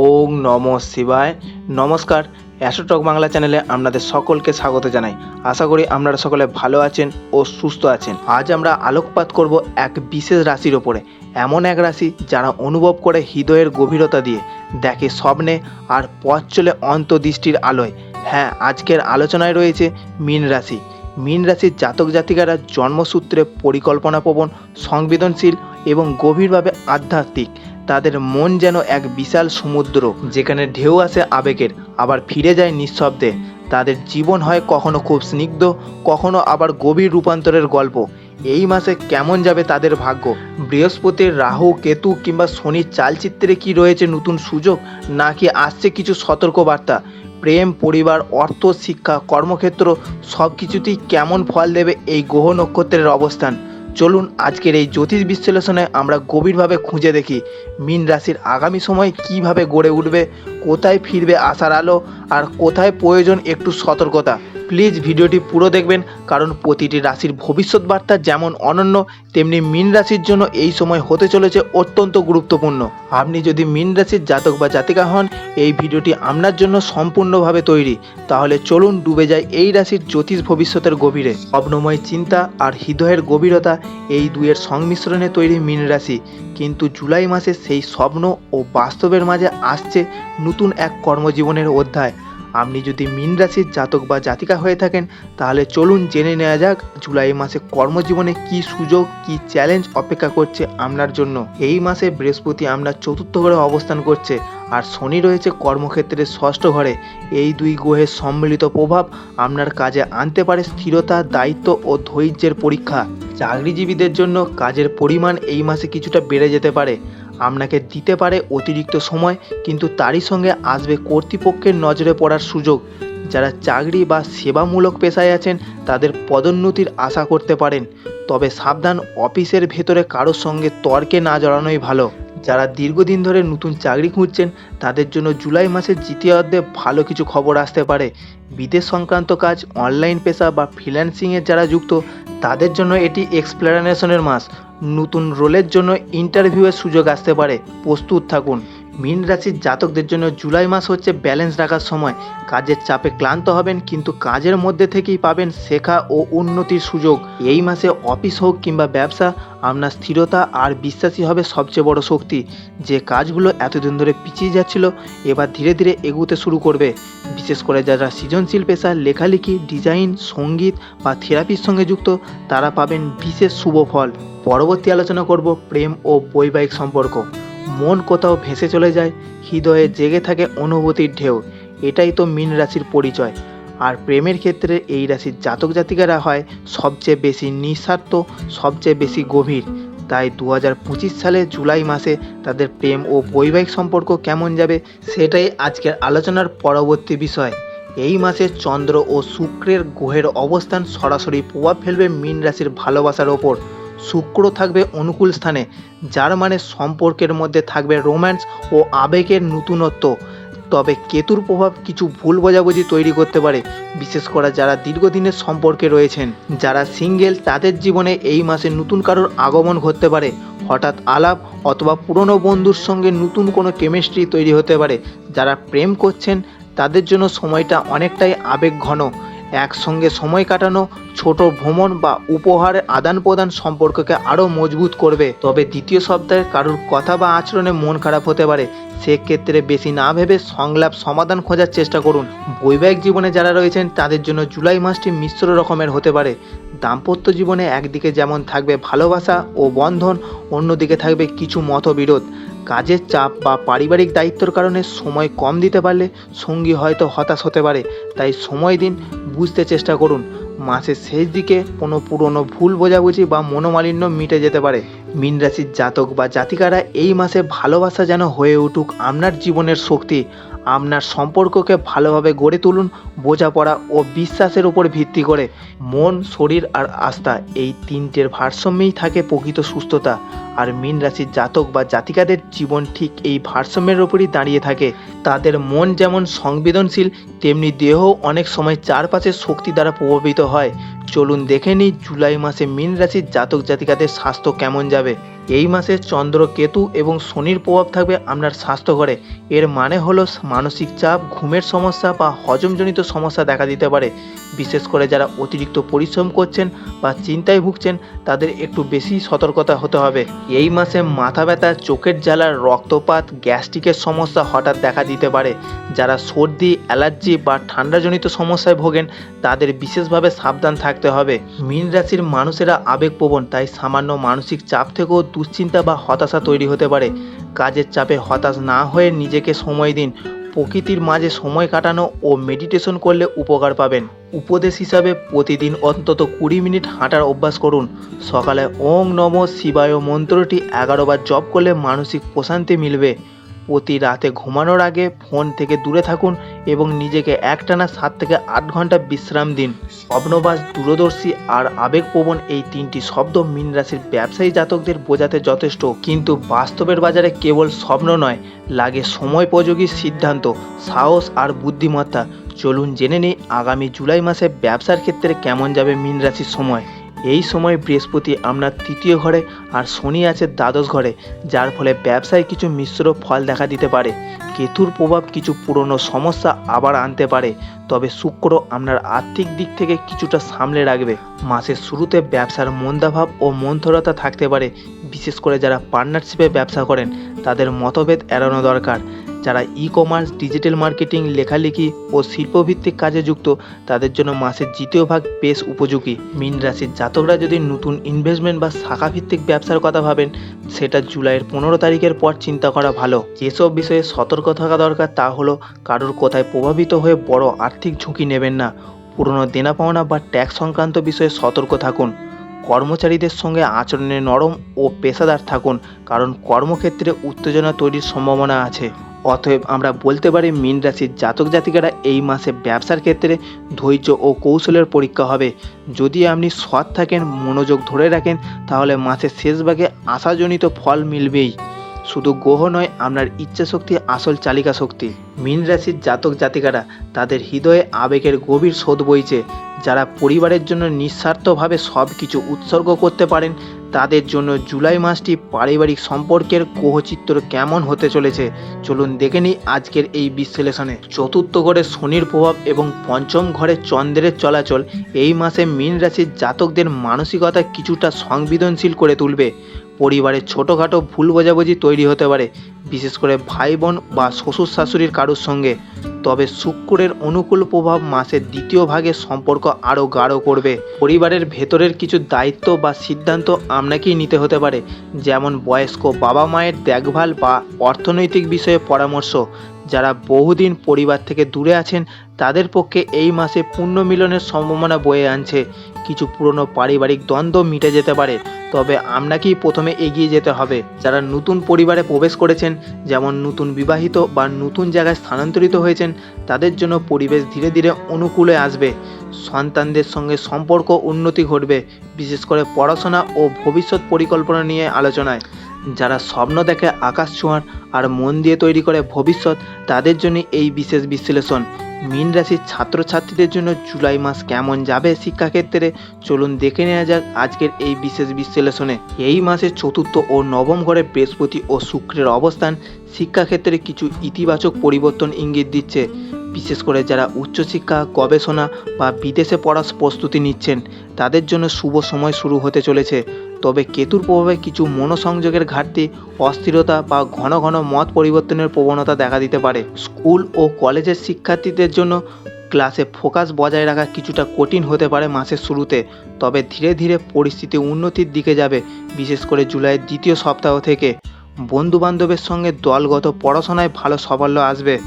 ওং নম শিবায়। নমস্কার অ্যাস্ট্রোটক বাংলা চ্যানেলে আপনাদের সকলকে স্বাগত জানাই। আশা করি আপনারা সকলে ভালো আছেন ও সুস্থ আছেন। আজ আমরা আলোকপাত করব এক বিশেষ রাশির ওপরে। এমন এক রাশি যারা অনুভব করে হৃদয়ের গভীরতা দিয়ে, দেখে স্বপ্নে আর পথ চলে অন্তদৃষ্টির আলোয়। হ্যাঁ আজকের আলোচনায় রয়েছে মীন রাশি। মীন রাশির জাতক জাতিকারা জন্মসূত্রে পরিকল্পনাপ্রবণ, সংবেদনশীল এবং গভীরভাবে আধ্যাত্মিক। তাদের মন যেন এক বিশাল সমুদ্র, যেখানে ঢেউ আসে আবেগের, আবার ফিরে যায় নিঃশব্দে। তাদের জীবন হয় কখনো খুব স্নিগ্ধ, কখনো আবার গভীর রূপান্তরের গল্প। এই মাসে কেমন যাবে তাদের ভাগ্য? বৃহস্পতির রাহু, কেতু কিংবা শনির চালচিত্রে কি রয়েছে নতুন সুযোগ? নাকি আসছে কিছু সতর্কবার্তা? প্রেম, পরিবার, অর্থ, শিক্ষা, কর্মক্ষেত্র সব কিছুতেই কেমন ফল দেবে এই গ্রহ নক্ষত্রের অবস্থান? চলুন আজকের এই জ্যোতিষ বিশ্লেষণে আমরা গভীরভাবে খুঁজে দেখি মীন রাশির আগামী সময় কীভাবে গড়ে উঠবে, কোথায় ফিরবে আশার আলো, আর কোথায় প্রয়োজন একটু সতর্কতা। প্লিজ ভিডিওটি পুরো দেখবেন, কারণ প্রতিটি রাশির ভবিষ্যৎ বার্তা যেমন অনন্য, তেমনি মীন রাশির জন্য এই সময় হতে চলেছে অত্যন্ত গুরুত্বপূর্ণ। আপনি যদি মীন রাশির জাতক বা জাতিকা হন, এই ভিডিওটি আপনার জন্য সম্পূর্ণভাবে তৈরি। তাহলে চলুন ডুবে যায় এই রাশির জ্যোতিষ ভবিষ্যতের গভীরে। স্বপ্নময় চিন্তা আর হৃদয়ের গভীরতা এই দুয়ের সংমিশ্রণে তৈরি মীন রাশি। কিন্তু জুলাই মাসে সেই স্বপ্ন ও বাস্তবের মাঝে আসছে নতুন এক কর্মজীবনের অধ্যায়। আপনি যদি মীন রাশির জাতক বা জাতিকা হয়ে থাকেন, তাহলে চলুন জেনে নেওয়া যাক জুলাই মাসে কর্মজীবনে কি সুযোগ, কি চ্যালেঞ্জ অপেক্ষা করছে আপনার জন্য। এই মাসে বৃহস্পতি আপনার চতুর্থ ঘরে অবস্থান করছে আর শনি রয়েছে কর্মক্ষেত্রের ষষ্ঠ ঘরে। এই দুই গ্রহের সম্মিলিত প্রভাব আপনার কাজে আনতে পারে স্থিরতা, দায়িত্ব ও ধৈর্যের পরীক্ষা। চাকরিজীবীদের জন্য কাজের পরিমাণ এই মাসে কিছুটা বেড়ে যেতে পারে। আপনাকে দিতে পারে অতিরিক্ত সময়, কিন্তু তারই সঙ্গে আসবে কর্তৃপক্ষের নজরে পড়ার সুযোগ। যারা চাকরি বা সেবামূলক পেশায় আছেন, তাদের পদোন্নতির আশা করতে পারেন। তবে সাবধান অফিসের ভেতরে কারোর সঙ্গে তর্কে না জড়ানোই ভালো। যারা দীর্ঘদিন ধরে নতুন চাকরি খুঁজছেন, তাদের জন্য জুলাই মাসের দ্বিতীয়ার্ধে ভালো কিছু খবর আসতে পারে। বিদেশ সংক্রান্ত কাজ, অনলাইন পেশা বা ফ্রিল্যান্সিংয়ের যারা যুক্ত, তাদের জন্য এটি এক্সপ্লেনেশনের মাস। নতুন রোলের জন্য ইন্টারভিউয়ের সুযোগ আসতে পারে। প্রস্তুত থাকুন। মীন রাশির জাতকদের জন্য জুলাই মাস হচ্ছে ব্যালেন্স রাখার সময়। কাজের চাপে ক্লান্ত হবেন, কিন্তু কাজের মধ্যে থেকেই পাবেন শেখা ও উন্নতির সুযোগ। এই মাসে অফিস হোক কিংবা ব্যবসা, আপনার স্থিরতা আর বিশ্বাসী হবে সবচেয়ে বড় শক্তি। যে কাজগুলো এতদিন ধরে পিছিয়ে যাচ্ছিল, এবার ধীরে ধীরে এগুতে শুরু করবে। বিশেষ করে যারা সৃজনশীল পেশা, লেখালেখি, ডিজাইন, সংগীত বা থেরাপির সঙ্গে যুক্ত, তারা পাবেন বিশেষ শুভ ফল। পরবর্তী আলোচনা করব প্রেম ও বৈবাহিক সম্পর্ক। মন কোথাও ভেসে চলে যায়, হৃদয়ে জেগে থাকে অনুভূতির ঢেউ। এটাই তো মীন রাশির পরিচয়। আর প্রেমের ক্ষেত্রে এই রাশির জাতক জাতিকারা হয় সবচেয়ে বেশি নিঃস্বার্থ, সবচেয়ে বেশি গভীর। তাই দু পঁচিশ সালে জুলাই মাসে তাদের প্রেম ও বৈবাহিক সম্পর্ক কেমন যাবে সেটাই আজকের আলোচনার পরবর্তী বিষয়। এই মাসে চন্দ্র ও শুক্রের গ্রহের অবস্থান সরাসরি প্রভাব ফেলবে মীন রাশির ভালোবাসার ওপর। শুক্র থাকবে অনুকূল স্থানে, যার মানে সম্পর্কের মধ্যে থাকবে রোম্যান্স ও আবেগের নতুনত্ব। তবে কেতুর প্রভাব কিছু ভুল বোঝাবুঝি তৈরি করতে পারে, বিশেষ করে যারা দীর্ঘদিনের সম্পর্কে রয়েছেন, যারা সিঙ্গেল তাদের জীবনে এই মাসে নতুন কারোর আগমন ঘটতে পারে। হঠাৎ আলাপ অথবা পুরনো বন্ধুর সঙ্গে নতুন কোনো কেমিস্ট্রি তৈরি হতে পারে, যারা প্রেম করছেন, তাদের জন্য সময়টা অনেকটাই আবেগ ঘন একসঙ্গে সময় কাটানো, ছোট ভ্রমণ বা উপহারের আদান প্রদান সম্পর্ককে আরও মজবুত করবে। তবে দ্বিতীয় সপ্তাহে কারোর কথা বা আচরণে মন খারাপ হতে পারে। সেক্ষেত্রে বেশি না ভেবে সংলাপ সমাধান খোঁজার চেষ্টা করুন। বৈবাহিক জীবনে যারা রয়েছেন, তাদের জন্য জুলাই মাসটি মিশ্র রকমের হতে পারে। দাম্পত্য জীবনে একদিকে যেমন থাকবে ভালোবাসা ও বন্ধন, অন্যদিকে থাকবে কিছু মতবিরোধ। কাজের চাপ বা পারিবারিক দায়িত্বর কারণে সময় কম দিতে পারলে সঙ্গী হয়তো হতাশ হতে পারে। তাই সময় দিন, বুঝতে চেষ্টা করুন। মাসের শেষ দিকে কোনো পুরনো ভুল বোঝাবুঝি বা মনোমালিন্য মিটে যেতে পারে। মিনরাশির জাতক বা জাতিকারা এই মাসে ভালোবাসা যেন হয়ে উঠুক আপনার জীবনের শক্তি। আপনার সম্পর্ককে ভালোভাবে গড়ে তুলুন, বোঝাপড়া ও বিশ্বাসের উপর ভিত্তি করে। মন, শরীর আর আস্থা এই তিনটের ভারসাম্যেই থাকে প্রকৃত সুস্থতা। আর মীন রাশির জাতক বা জাতিকাদের জীবন ঠিক এই ভারসাম্যের ওপরই দাঁড়িয়ে থাকে। তাদের মন যেমন সংবেদনশীল, তেমনি দেহ অনেক সময় চারপাশের শক্তি দ্বারা প্রভাবিত হয়। চলুন দেখে নিই জুলাই মাসে মীন রাশির জাতক জাতিকাদের স্বাস্থ্য কেমন যাবে। এই মাসে চন্দ্র কেতু এবং শনির প্রভাব থাকবে আপনার স্বাস্থ্যঘরে। এর মানে হলো মানসিক চাপ, ঘুমের সমস্যা বা হজমজনিত সমস্যা দেখা দিতে পারে। বিশেষ করে যারা অতিরিক্ত পরিশ্রম করছেন বা চিন্তায় ভুগছেন, তাদের একটু বেশি সতর্কতা হতে হবে। এই মাসে মাথা ব্যথা, চোখের জ্বালা, রক্তপাত, গ্যাস্ট্রিকের সমস্যা হঠাৎ দেখা দিতে পারে। যারা সর্দি, অ্যালার্জি বা ঠান্ডাজনিত সমস্যায় ভোগেন, তাদের বিশেষভাবে সাবধান থাকতে হবে। মীন রাশির মানুষেরা আবেগপ্রবণ, তাই সামান্য মানসিক চাপ থেকেও দুশ্চিন্তা বা হতাশা তৈরি হতে পারে। কাজের চাপে হতাশ না হয়ে নিজেকে সময় দিন। প্রকৃতির মাঝে সময় কাটানো ও মেডিটেশন করলে উপকার পাবেন। উপদেশ হিসাবে প্রতিদিন অন্তত কুড়ি মিনিট হাঁটার অভ্যাস করুন। সকালে ওং নম শিবায় মন্ত্রটি এগারো বার জপ করলে মানসিক প্রশান্তি মিলবে। প্রতি রাতে ঘুমানোর আগে ফোন থেকে দূরে থাকুন এবং নিজেকে একটানা সাত থেকে আট ঘণ্টা বিশ্রাম দিন। স্বপ্নবাস দূরদর্শী আর আবেগপ্রবণ এই তিনটি শব্দ মীন রাশির ব্যবসায়ী জাতকদের বোঝাতে যথেষ্ট। কিন্তু বাস্তবের বাজারে কেবল স্বপ্ন নয়, লাগে সময়োপযোগী সিদ্ধান্ত, সাহস আর বুদ্ধিমত্তা। চলুন জেনে নিই আগামী জুলাই মাসে ব্যবসার ক্ষেত্রে কেমন যাবে মীন রাশির সময়। এই সময় বৃহস্পতি আপনার তৃতীয় ঘরে আর শনি আছে দ্বাদশ ঘরে, যার ফলে ব্যবসায় কিছু মিশ্র ফল দেখা দিতে পারে। কেতুর প্রভাব কিছু পুরনো সমস্যা আবার আনতে পারে, তবে শুক্র আপনার আর্থিক দিক থেকে কিছুটা সামলে রাখবে। মাসের শুরুতে ব্যবসার মন্দাভাব ও মন্থরতা থাকতে পারে, বিশেষ করে যারা পার্টনারশিপে ব্যবসা করেন, তাদের মতভেদ এড়ানো দরকার। যারা ই কমার্স ডিজিটাল মার্কেটিং লেখালেখি ও শিল্পভিত্তিক কাজে যুক্ত, তাদের জন্য মাসের দ্বিতীয় ভাগ বেশ উপযোগী। মীন রাশির জাতকরা যদি নতুন ইনভেস্টমেন্ট বা শাখাভিত্তিক ব্যবসার কথা ভাবেন, সেটা জুলাইয়ের পনেরো তারিখের পর চিন্তা করা ভালো। যেসব বিষয়ে সতর্ক থাকা দরকার, তা হলো কারোর কোথায় প্রভাবিত হয়ে বড় আর্থিক ঝুঁকি নেবেন না। পুরনো দেনা পাওনা বা ট্যাক্স সংক্রান্ত বিষয়ে সতর্ক থাকুন। কর্মচারীদের সঙ্গে আচরণে নরম ও পেশাদার থাকুন, কারণ কর্মক্ষেত্রে উত্তেজনা তৈরির সম্ভাবনা আছে। অতএব আমরা বলতে পারি মীন রাশির জাতক জাতিকারা এই মাসে ব্যবসার ক্ষেত্রে ধৈর্য ও কৌশলের পরীক্ষা হবে। যদি আপনি সৎ থাকেন, মনোযোগ ধরে রাখেন, তাহলে মাসের শেষ ভাগে আশাজনিত ফল মিলবেই। শুধু গ্রহ নয়, আপনার ইচ্ছা শক্তি আসল চালিকা শক্তি। মীন রাশির জাতক জাতিকারা তাদের হৃদয়ে আবেগের গভীর শোধ বইছে। যারা পরিবারের জন্য নিঃস্বার্থভাবে সব কিছু উৎসর্গ করতে পারেন তাদের জন্য জুলাই মাসটি পারিবারিক সম্পর্কের কোহচিত্র কেমন হতে চলেছে? চলুন দেখে নিই আজকের এই বিশ্লেষণে। চতুর্থ ঘরে শনির প্রভাব এবং পঞ্চম ঘরে চন্দ্রের চলাচল এই মাসে মীন রাশির জাতকদের মানসিকতা কিছুটা সংবেদনশীল করে তুলবে। পরিবারে ছোটোখাটো ভুল বোঝাবুঝি তৈরি হতে পারে, বিশেষ করে ভাই বোন বা শ্বশুর শাশুড়ির কারোর সঙ্গে। তবে শুক্রের অনুকূল প্রভাব মাসের দ্বিতীয় ভাগে সম্পর্ক আরও গাঢ় করবে। পরিবারের ভেতরের কিছু দায়িত্ব বা সিদ্ধান্ত আপনাকেই নিতে হতে পারে, যেমন বয়স্ক বাবা মায়ের দেখভাল বা অর্থনৈতিক বিষয়ে পরামর্শ। যারা বহুদিন পরিবার থেকে দূরে আছেন তাদের পক্ষে এই মাসে পুণ্যমিলনের সম্ভাবনা বয়ে আনছে। কিছু পুরনো পারিবারিক দ্বন্দ্ব মিটে যেতে পারে, তবে আপনাকেই প্রথমে এগিয়ে যেতে হবে। যারা নতুন পরিবারে প্রবেশ করেছেন, যেমন নতুন বিবাহিত বা নতুন জায়গায় স্থানান্তরিত হয়েছেন, তাদের জন্য পরিবেশ ধীরে ধীরে অনুকূলে আসবে। সন্তানদের সঙ্গে সম্পর্ক উন্নতি ঘটবে, বিশেষ করে পড়াশোনা ও ভবিষ্যৎ পরিকল্পনা নিয়ে আলোচনায়। যারা স্বপ্ন দেখে আকাশ ছোঁয়ার আর মন দিয়ে তৈরি করে ভবিষ্যৎ, তাদের জন্য এই বিশেষ বিশ্লেষণ। মীন রাশির ছাত্রছাত্রীদের জন্য জুলাই মাস কেমন যাবে শিক্ষাক্ষেত্রে? চলুন দেখে নেওয়া যাক আজকের এই বিশেষ বিশ্লেষণে। এই মাসের চতুর্থ ও নবম ঘরে বৃহস্পতি ও শুক্রের অবস্থান, শিক্ষাক্ষেত্রে কিছু ইতিবাচক পরিবর্তন ইঙ্গিত দিচ্ছে। বিশেষ করে যারা উচ্চশিক্ষা, গবেষণা বা বিদেশে পড়ার প্রস্তুতি নিচ্ছেন, তাদের জন্য শুভ সময় শুরু হতে চলেছে। তবে কেতুর প্রভাবে কিছু মনোসংযোগের ঘাটতি, অস্থিরতা বা ঘন ঘন মত পরিবর্তনের প্রবণতা দেখা দিতে পারে। স্কুল ও কলেজের শিক্ষার্থীদের জন্য ক্লাসে ফোকাস বজায় রাখা কিছুটা কঠিন হতে পারে মাসের শুরুতে, তবে ধীরে ধীরে পরিস্থিতি উন্নতির দিকে যাবে, বিশেষ করে জুলাইয়ের দ্বিতীয় সপ্তাহ থেকে। বন্ধু বান্ধবের সঙ্গে দলগত পড়াশোনায় ভালো সাফল্য আসবে।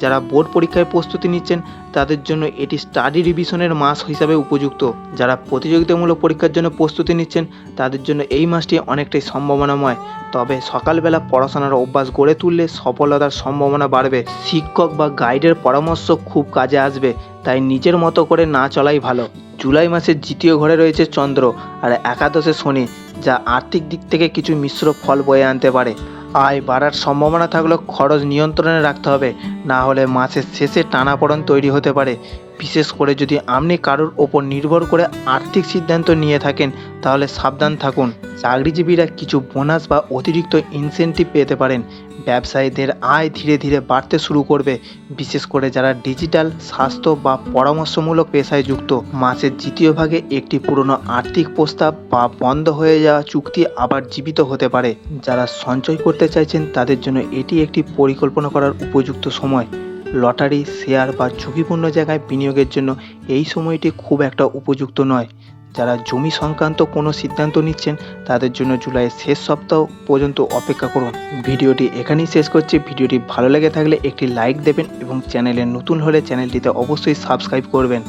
যারা বোর্ড পরীক্ষায় প্রস্তুতি নিচ্ছেন, তাদের জন্য এটি স্টাডি রিভিশনের মাস হিসাবে উপযুক্ত। যারা প্রতিযোগিতামূলক পরীক্ষার জন্য প্রস্তুতি নিচ্ছেন, তাদের জন্য এই মাসটি অনেকটাই সম্ভাবনাময়। তবে সকালবেলা পড়াশোনার অভ্যাস গড়ে তুললে সফলতার সম্ভাবনা বাড়বে। শিক্ষক বা গাইডের পরামর্শ খুব কাজে আসবে, তাই নিজের মতো করে না চলাই ভালো। জুলাই মাসের দ্বিতীয় ঘরে রয়েছে চন্দ্র আর একাদশে শনি, যা আর্থিক দিক থেকে কিছু মিশ্র ফল বয়ে আনতে পারে। আয় বাড়ার সম্ভাবনা থাকলেও খরচ নিয়ন্ত্রণে রাখতে হবে। না হলে মাসের শেষে টানাপড়ন তৈরি হতে পারে। বিশেষ করে যদি আপনি কারোর ওপর নির্ভর করে আর্থিক সিদ্ধান্ত নিয়ে থাকেন, তাহলে সাবধান থাকুন। চাকরিজীবীরা কিছু বোনাস বা অতিরিক্ত ইনসেনটিভ পেতে পারেন। ব্যবসায়ীদের আয় ধীরে ধীরে বাড়তে শুরু করবে। বিশেষ করে যারা ডিজিটাল স্বাস্থ্য বা পরামর্শমূলক পেশায় যুক্ত। মাসের দ্বিতীয় ভাগে একটি পুরনো আর্থিক প্রস্তাব বা বন্ধ হয়ে যাওয়া চুক্তি আবার জীবিত হতে পারে। যারা সঞ্চয় করতে চাইছেন, তাদের জন্য এটি একটি পরিকল্পনা করার উপযুক্ত সময়। লটারি, শেয়ার বা ঝুঁকিপূর্ণ জায়গায় বিনিয়োগের জন্য এই সময়টি খুব একটা উপযুক্ত নয়। যারা জমি সংক্রান্ত কোনো সিদ্ধান্ত নিচ্ছেন, তাদের জন্য জুলাইয়ের শেষ সপ্তাহ পর্যন্ত অপেক্ষা করুন। ভিডিওটি এখানেই শেষ করছি। ভিডিওটি ভালো লেগে থাকলে একটি লাইক দেবেন এবং চ্যানেলে নতুন হলে চ্যানেলটিতে অবশ্যই সাবস্ক্রাইব করবেন।